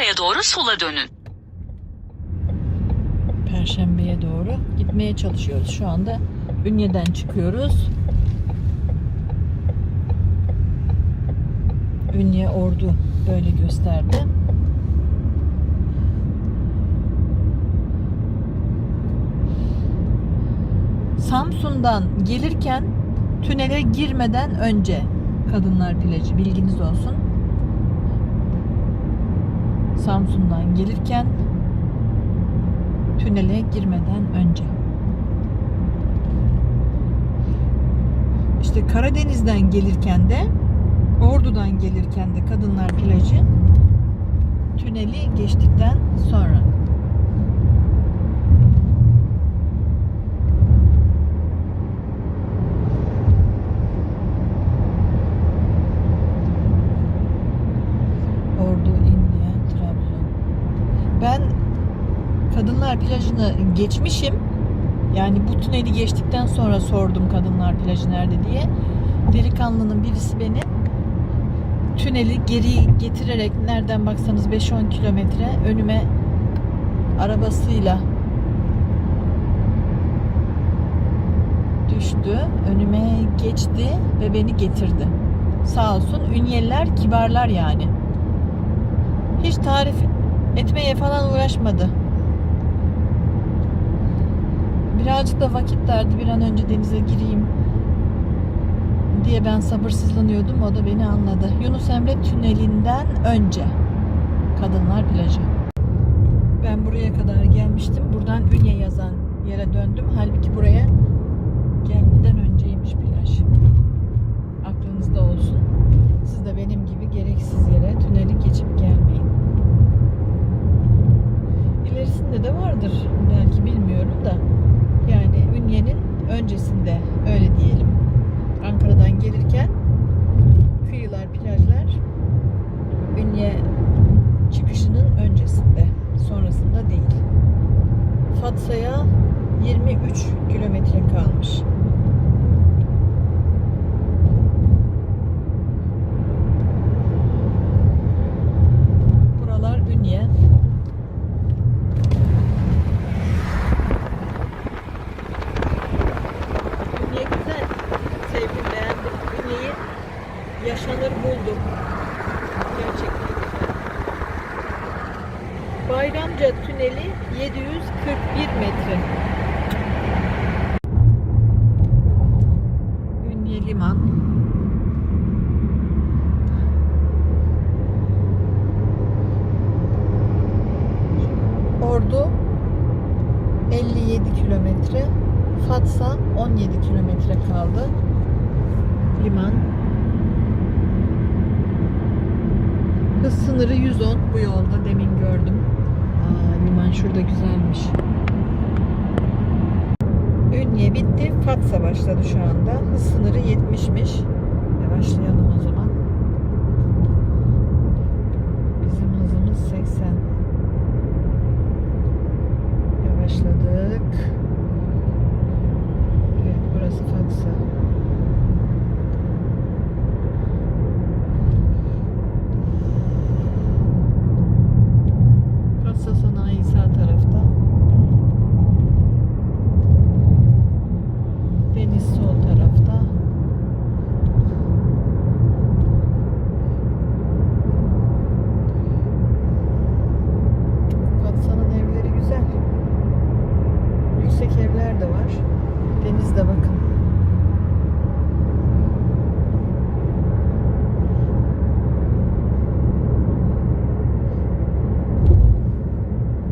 rampaya doğru sola dönün. Perşembeye doğru gitmeye çalışıyoruz. Şu anda Ünye'den çıkıyoruz. Ünye Ordu böyle gösterdi. Samsun'dan gelirken tünele girmeden önce Kadınlar Plajı bilginiz olsun. Samsun'dan gelirken tünele girmeden önce. İşte Karadeniz'den gelirken de Ordu'dan gelirken de Kadınlar Plajı tüneli geçtikten sonra. Ordu, İndiye, Trabzon. Ben Kadınlar plajını geçmişim. Yani bu tüneli geçtikten sonra sordum Kadınlar plajı nerede diye. Delikanlının birisi beni tüneli geri getirerek nereden baksanız 5-10 kilometre önüme arabasıyla düştü. Önüme geçti ve beni getirdi. Sağ olsun Ünyeliler kibarlar yani. Hiç tarif etmeye falan uğraşmadı. Birazcık da vakit derdi bir an önce denize gireyim diye ben sabırsızlanıyordum. O da beni anladı. Yunus Emre Tüneli'nden önce Kadınlar Plajı. Ben buraya kadar gelmiştim. Buradan Ünye yazan yere döndüm. Halbuki buraya gelmeden önceymiş plaj. Aklınızda olsun. Siz de benim gibi gereksiz yere tüneli geçip gelmeyin. İlerisinde de vardır. Belki bilmiyorum da. Öncesinde öyle diyelim. Ankara'dan gelirken kıyılar, plajlar Ünye çıkışının öncesinde. Sonrasında değil. Fatsa'ya 23 kilometre kalmış. Buralar Ünye. Ünye güzel. Sevdim, beğendim. Ünye'yi yaşanır buldum. Gerçekten. Bayramca Tüneli 741 metre. Ünye Liman. Ordu 57 kilometre. Fatsa 17 kilometre kaldı. Liman. Hız sınırı 110 bu yolda demin gördüm. Aa, liman şurada güzelmiş. Ünye bitti. Fatsa başladı şu anda. Hız sınırı 70'miş. Yavaşlayalım o zaman. Bizim hızımız 80. Yavaşladık. Evet burası Fatsa. Fatsa Sanayi sağ tarafta. Deniz sol tarafta. Fatsa'nın evleri güzel. Yüksek evler de var. Denizde bakın.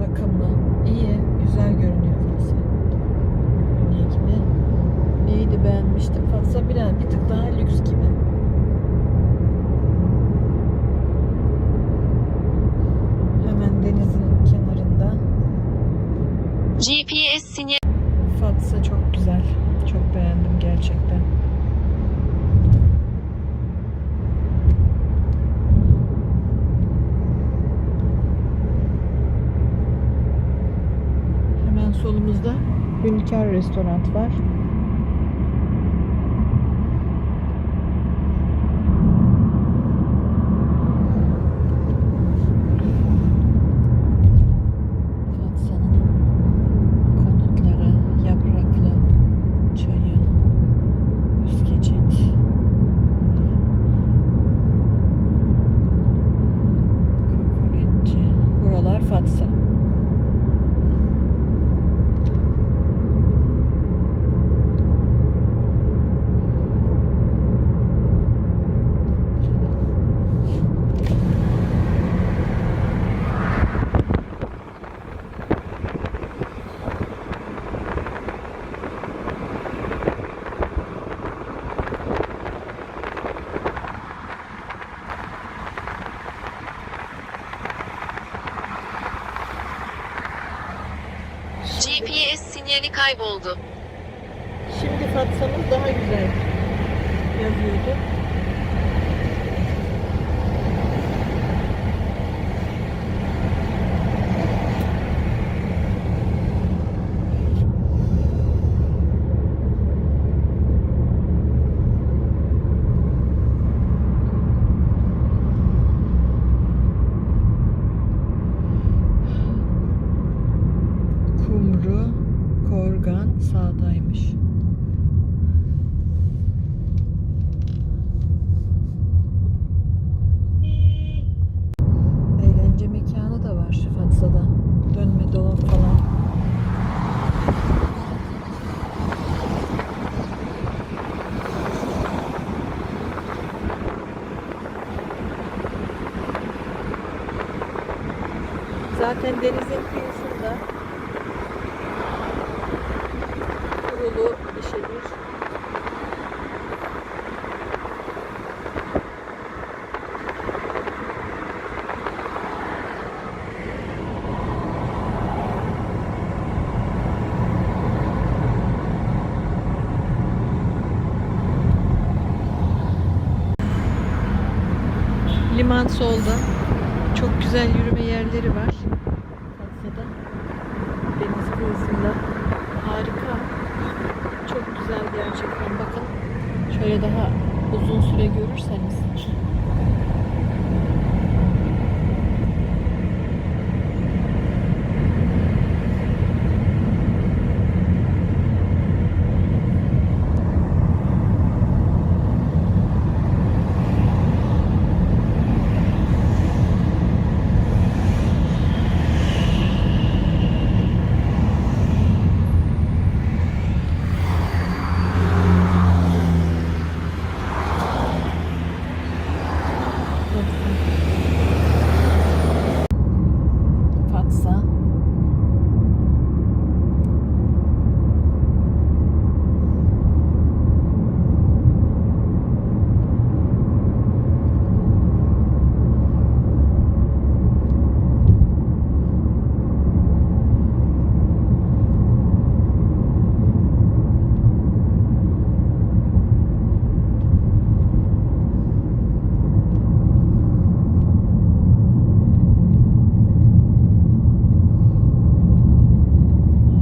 Bakımlı. iyi, Güzel görünüyor burası. Ünye gibi. İyiydi beğenmiştim. Fatsa biraz bir tık daha lüks gibi. Hemen denizin kenarında. GPS sinyali Fatsa çok güzel. Çok beğendim gerçekten. Hemen solumuzda Hünkar Restoran var. Kayboldu. Şimdi Fatsa'mız daha güzel yazıyordu. Kumru, Korgan sağdaymış. Eğlence mekanı da var Fatsa'da. Dönme dolap falan. Zaten denizin kıyısında Liman solda. Çok güzel yürüme yerleri var. Fatsa'da. Deniz kıyısında. Harika. Çok güzel gerçekten. Bakın şöyle daha uzun süre görürseniz. Fatsa.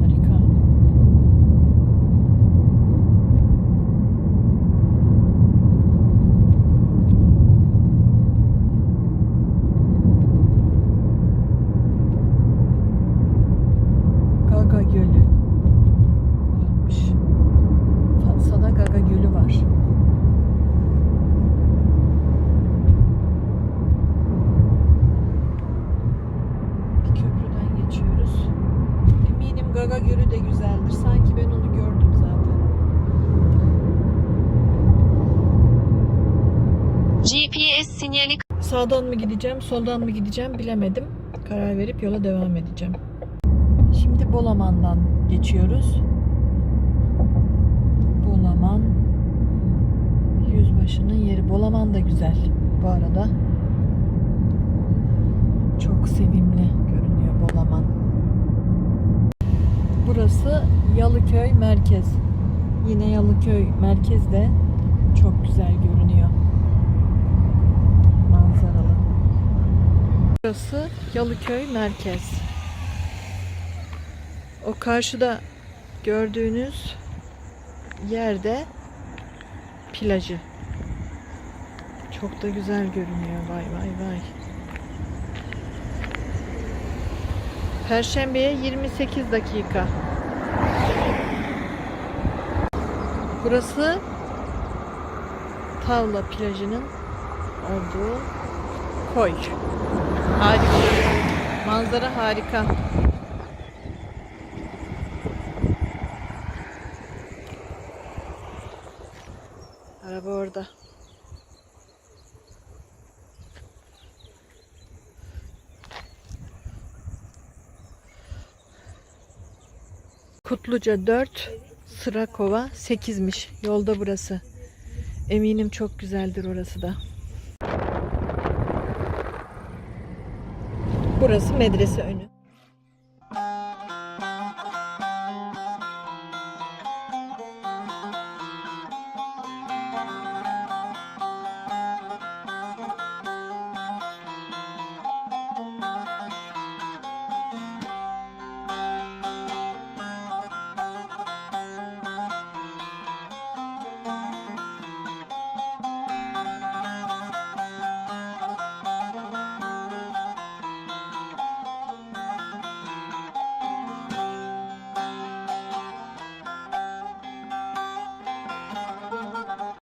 Harika. Gaga Gölü varmış. Fatsa'da Gaga Gölü var. Bir köprüden geçiyoruz. Eminim Gaga Gölü de güzeldir. Sanki ben onu gördüm zaten. GPS sinyali Sağdan mı gideceğim, soldan mı gideceğim bilemedim. Karar verip yola devam edeceğim. Şimdi Bolaman'dan geçiyoruz. Bolaman Yüzbaşı'nın yeri. Bolaman da güzel bu arada. Çok sevimli görünüyor Bolaman. Burası Yalıköy merkez. Yine Yalıköy merkezde çok güzel görünüyor. Burası Yalıköy merkez. O karşıda gördüğünüz yerde plajı. Çok da güzel görünüyor. Vay vay vay. Perşembeye 28 dakika. Burası Tavla plajının olduğu koy. Harika. Manzara harika. Araba orada. Kutluca 4, Sırakova 8'miş. Yolda burası. Eminim çok güzeldir orası da. Burası medrese önü.